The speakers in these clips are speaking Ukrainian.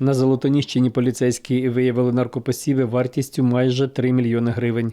На Золотоніщині поліцейські виявили наркопосіви вартістю майже 3 мільйони гривень.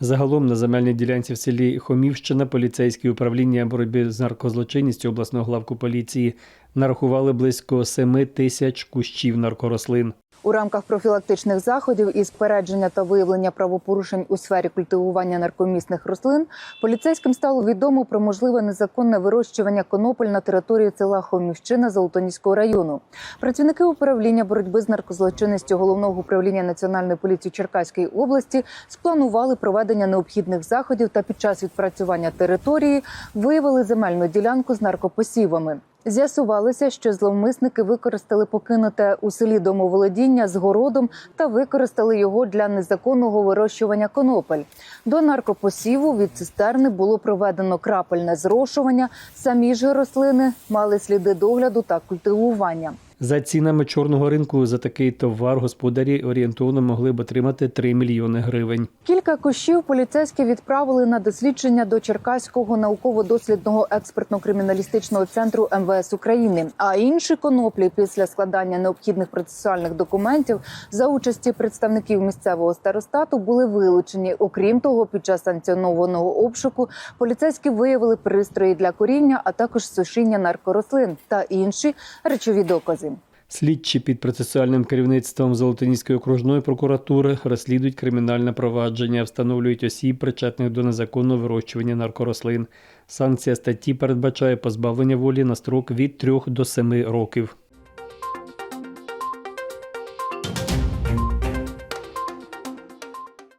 Загалом на земельній ділянці в селі Хомівщина поліцейські управління боротьби з наркозлочинністю обласного главку поліції нарахували близько 7 тисяч кущів наркорослин. У рамках профілактичних заходів із спередження та виявлення правопорушень у сфері культивування наркомісних рослин поліцейським стало відомо про можливе незаконне вирощування конопель на території села Хомівщина Золотоніського району. Працівники управління боротьби з наркозлочинністю головного управління національної поліції Черкаської області спланували проведення необхідних заходів та під час відпрацювання території виявили земельну ділянку з наркопосівами. З'ясувалося, що зловмисники використали покинуте у селі домоволодіння з городом та використали його для незаконного вирощування конопель. До наркопосіву від цистерни було проведено крапельне зрошування. Самі ж рослини мали сліди догляду та культивування. За цінами чорного ринку за такий товар господарі орієнтовно могли б отримати 3 мільйони гривень. Кілька кущів поліцейські відправили на дослідження до Черкаського науково-дослідного експертно-криміналістичного центру МВС України. А інші коноплі після складання необхідних процесуальних документів за участі представників місцевого старостату були вилучені. Окрім того, під час санкціонованого обшуку поліцейські виявили пристрої для коріння, а також сушіння наркорослин та інші речові докази. Слідчі під процесуальним керівництвом Золотоніської окружної прокуратури розслідують кримінальне провадження, встановлюють осіб, причетних до незаконного вирощування наркорослин. Санкція статті передбачає позбавлення волі на строк від 3 до 7 років.